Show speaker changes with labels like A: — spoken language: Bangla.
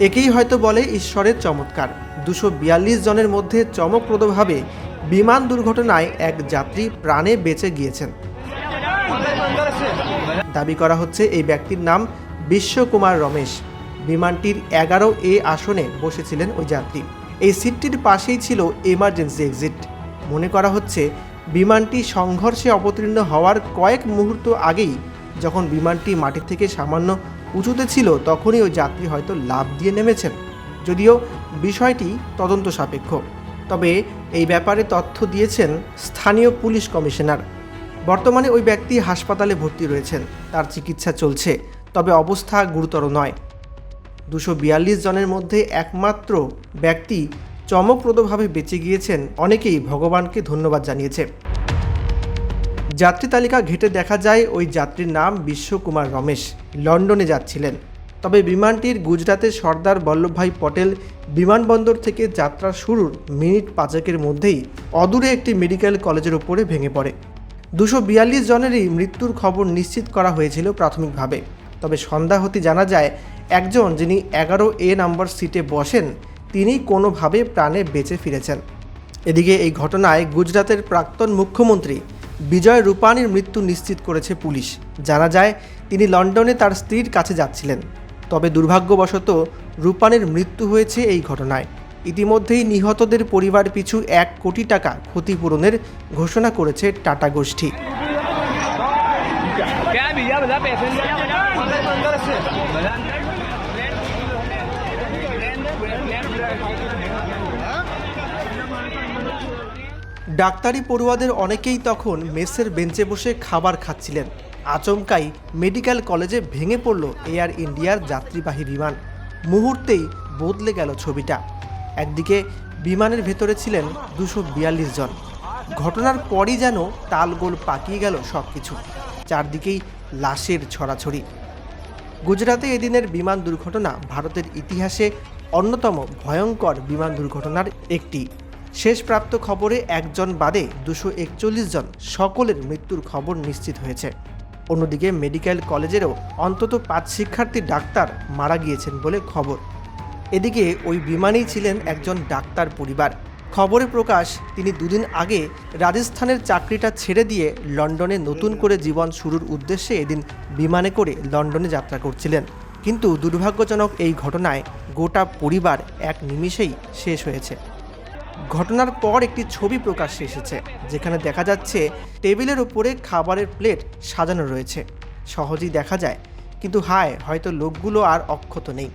A: একেই হয়তো বলে ঈশ্বরের চমৎকার। দুশো বিয়াল্লিশ জনের মধ্যে চমকপ্রদভাবে বিমান দুর্ঘটনায় এক যাত্রী প্রাণে বেঁচে গিয়েছেন। দাবি করা হচ্ছে এই ব্যক্তির নাম বিশ্বকুমার রমেশ। বিমানটির এগারো এ আসনে বসেছিলেন ওই যাত্রী। এই সিটটির পাশেই ছিল এমার্জেন্সি এক্সিট। মনে করা হচ্ছে বিমানটি সংঘর্ষে অবতীর্ণ হওয়ার কয়েক মুহূর্ত আগেই যখন বিমানটি মাটি থেকে সামান্য উঁচুতে ছিল, তখনই ওই যাত্রী হয়তো লাভ দিয়ে নেমেছেন। যদিও বিষয়টি তদন্ত সাপেক্ষ। তবে এই ব্যাপারে তথ্য দিয়েছেন স্থানীয় পুলিশ কমিশনার। বর্তমানে ওই ব্যক্তি হাসপাতালে ভর্তি রয়েছেন, তার চিকিৎসা চলছে, তবে অবস্থা গুরুতর নয়। দুশো বিয়াল্লিশ জনের মধ্যে একমাত্র ব্যক্তি চমকপ্রদভাবে বেঁচে গিয়েছেন, অনেকেই ভগবানকে ধন্যবাদ জানিয়েছে। যাত্রী তালিকা ঘেটে দেখা যায় ওই যাত্রীর নাম বিশ্বকুমার রমেশ। লন্ডনে যাচ্ছিলেন। তবে বিমানটির গুজরাতের সর্দার বল্লভভাই পটেল বিমানবন্দর থেকে যাত্রা শুরুর মিনিট পাঁচেকের মধ্যেই অদূরে একটি মেডিকেল কলেজের উপরে ভেঙে পড়ে। দুশো বিয়াল্লিশ জনেরই মৃত্যুর খবর নিশ্চিত করা হয়েছিল প্রাথমিকভাবে। তবে সন্ধ্যা হতে জানা যায়, একজন যিনি এগারো এ নাম্বার সিটে বসেন, তিনি কোনোভাবে প্রাণে বেঁচে ফিরেছেন। এদিকে এই ঘটনায় গুজরাতের প্রাক্তন মুখ্যমন্ত্রী বিজয় রূপানির মৃত্যু নিশ্চিত করেছে পুলিশ। জানা যায়, তিনি লন্ডনে তার স্ত্রীর কাছে যাচ্ছিলেন। তবে দুর্ভাগ্যবশত, রূপানির মৃত্যু হয়েছে এই ঘটনায়। ইতিমধ্যেই নিহতদের পরিবার পিছু এক কোটি টাকা ক্ষতিপূরণের ঘোষণা করেছে টাটা গোষ্ঠী। ডাক্তারি পড়ুয়াদের অনেকেই তখন মেসের বেঞ্চে বসে খাবার খাচ্ছিলেন। আচমকাই মেডিকেল কলেজে ভেঙে পড়ল এয়ার ইন্ডিয়ার যাত্রীবাহী বিমান। মুহূর্তেই বদলে গেল ছবিটা। একদিকে বিমানের ভেতরে ছিলেন দুশো বিয়াল্লিশ জন। ঘটনার পরই যেন তালগোল পাকিয়ে গেল সব কিছু চারদিকেই লাশের ছড়াছড়ি। গুজরাতে এদিনের বিমান দুর্ঘটনা ভারতের ইতিহাসে অন্যতম ভয়ঙ্কর বিমান দুর্ঘটনার একটি। শেষপ্রাপ্ত খবরে একজন বাদে দুশো একচল্লিশ জন সকলের মৃত্যুর খবর নিশ্চিত হয়েছে। অন্যদিকে মেডিকেল কলেজেরও অন্তত পাঁচ শিক্ষার্থী ডাক্তার মারা গিয়েছেন বলে খবর। এদিকে ওই বিমানেই ছিলেন একজন ডাক্তার পরিবার। খবরে প্রকাশ, তিনি দুদিন আগে রাজস্থানের চাকরিটা ছেড়ে দিয়ে লন্ডনে নতুন করে জীবন শুরুর উদ্দেশ্যে এদিন বিমানে করে লন্ডনে যাত্রা করছিলেন। কিন্তু দুর্ভাগ্যজনক এই ঘটনায় গোটা পরিবার এক নিমিষেই শেষ হয়েছে। ঘটনার পর একটি ছবি প্রকাশ্যে এসেছে, যেখানে দেখা যাচ্ছে টেবিলের উপরে খাবারের প্লেট সাজানো রয়েছে। সহজেই দেখা যায়, কিন্তু হায়, হয়তো লোকগুলো আর অক্ষত নেই।